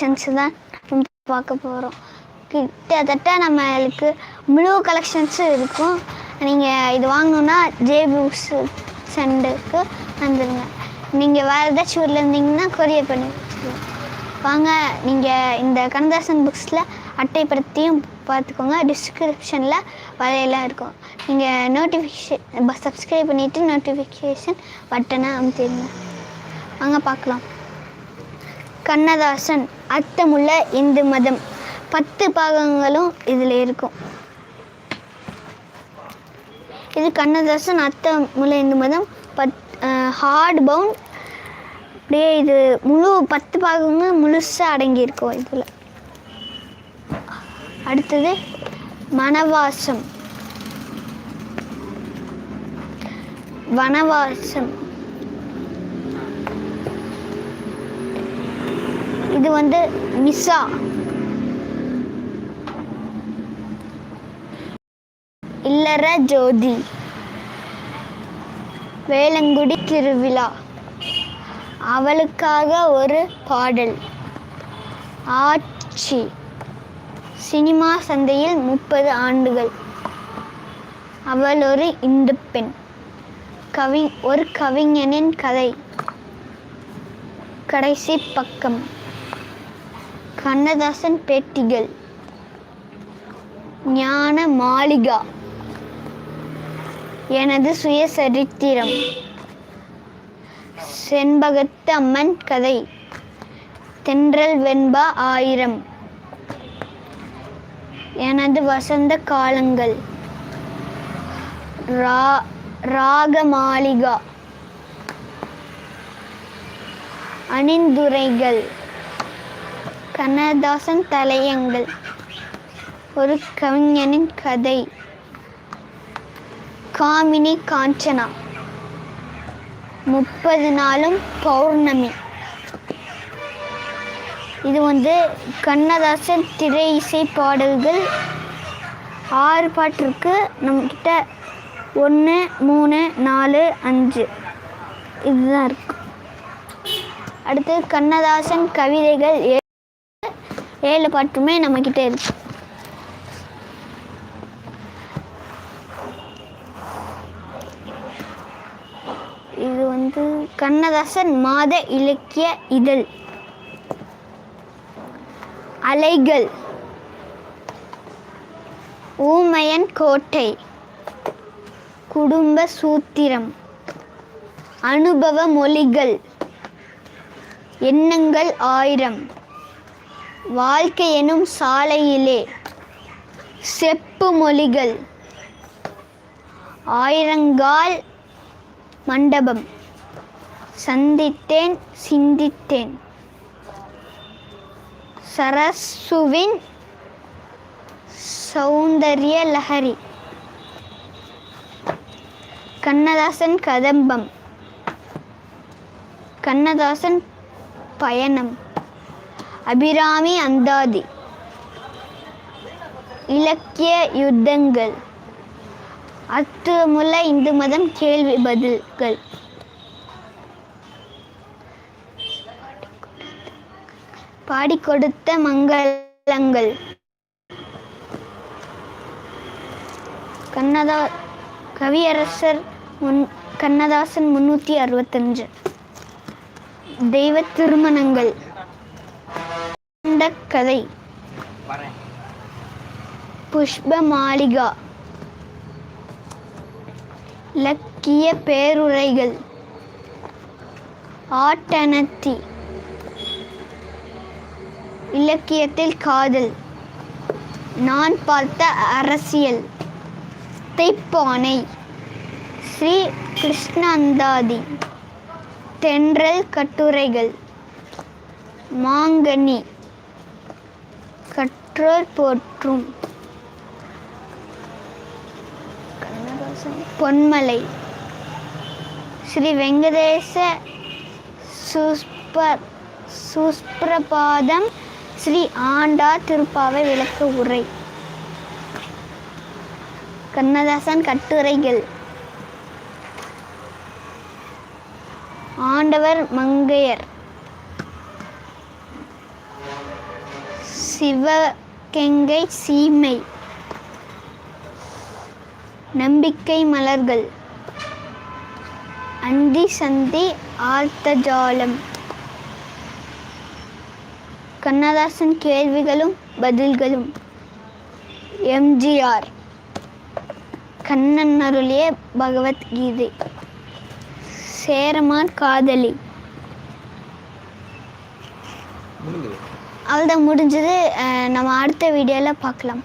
Collections தான் பார்க்க போகிறோம் கிட்டத்தட்ட நம்மளுக்கு ப்ளூ கலெக்ஷன்ஸும் இருக்கும். நீங்கள் இது வாங்கணுன்னா ஜே புக்ஸ் சென்டருக்கு வந்துடுங்க நீங்கள் வேறு ஏதாச்சும் ஊரில் இருந்தீங்கன்னா கொரியர் பண்ணி வாங்க நீங்கள் இந்த கண்ணதாசன் புக்ஸில் அட்டைப்படுத்தியும் பார்த்துக்கோங்க. டிஸ்கிரிப்ஷனில் வலையெல்லாம் இருக்கும். நீங்கள் நோட்டிஃபிகேஷன் சப்ஸ்கிரைப் பண்ணிவிட்டு நோட்டிஃபிகேஷன் பட்டனை அமுத்திடுங்க வாங்க பார்க்கலாம். கண்ணதாசன் அர்த்தமுள்ள இந்து மதம். பத்து பாகங்களும் இதில் இருக்கும். இது கண்ணதாசன் அர்த்தமுள்ள இந்து மதம். பத் ஹார்ட் பவுண்ட் அப்படியே இது முழு பத்து பாகமும் முழுசாக அடங்கியிருக்கும் இதில். அடுத்தது மனவாசம் வனவாசம். இது வந்து மிஸ்ஸா. இல்லற ஜோதி. வேலங்குடி திருவிழா. அவளுக்காக ஒரு பாடல். ஆட்சி. சினிமா சந்தையில் முப்பது ஆண்டுகள். அவள் ஒரு இந்து பெண். கவி ஒரு கவிஞனின் கதை. கடைசி பக்கம். கண்ணதாசன் பேட்டிகள். ஞான மாளிகா. எனது சுயசரித்திரம். செண்பகத்து அம்மன் கதை. தென்றல் வெண்பா ஆயிரம். எனது வசந்த காலங்கள். ரா ராக மாளிகா அணிந்துரைகள். கண்ணதாசன் தலையங்கள். ஒரு கவிஞனின் கதை. காமினி காஞ்சனா. முப்பது நாளும் பௌர்ணமி. இது வந்து கண்ணதாசன் திரை இசை பாடல்கள் ஆறு பாட்டு நம்மக்கிட்ட ஒன்று மூணு நாலு அஞ்சு. இதுதான் இருக்கு. அடுத்து கண்ணதாசன் கவிதைகள் ஏழு ஏழு பாட்டுமே நம்மக்கிட்ட இருக்கு. இது வந்து கண்ணதாசன் மாத இலக்கிய இதழ். அலைகள். ஊமையன் கோட்டை. குடும்ப சூத்திரம். அனுபவ மொழிகள். எண்ணங்கள் ஆயிரம். வாழ்க்கை எனும் சாலையிலே செப்பு மொழிகள். ஆயிரங்கால் மண்டபம். சந்தித்தேன் சிந்தித்தேன். சரசுவின் சௌந்தர்ய லஹரி. கண்ணதாசன் கதம்பம். கண்ணதாசன் பயணம். அபிராமி அந்தாதி. இலக்கிய யுத்தங்கள். அத்துமுள்ள இந்து மதம் கேள்வி பதில்கள். பாடிக் கொடுத்த மங்களங்கள். கண்ணதா கவியரசர் முன் கண்ணதாசன் முன்னூற்றி அறுபத்தஞ்சு. தெய்வ திருமணங்கள். கதை. புஷ்ப மாளிகா இலக்கிய பேருரைகள். ஆட்டனத்தி. இலக்கியத்தில் காதல். நான் பார்த்த அரசியல். தைப்பானை. ஸ்ரீ கிருஷ்ணந்தாதி தென்றல் கட்டுரைகள். மாங்கனி. பெற்றோர் போற்றும். பொன்மலை. ஸ்ரீ வெங்கடேச சுஸ்ப சுஸ்பிரபாதம் ஸ்ரீ ஆண்டா திருப்பாவை விளக்க உரை. கண்ணதாசன் கட்டுரைகள். ஆண்டவர் மங்கையர். சிவகெங்கை சீமை. நம்பிக்கை மலர்கள். அந்தி சந்தி ஆர்த்தஜாலம். கண்ணதாசன் கேள்விகளும் பதில்களும். எம்ஜிஆர். கண்ணன் அருளிய பகவத்கீதை. சேரமான் காதலி. முடிஞ்சது. அவ்வளோதான் முடிஞ்சது. நம்ம அடுத்த வீடியோவில் பார்க்கலாம்.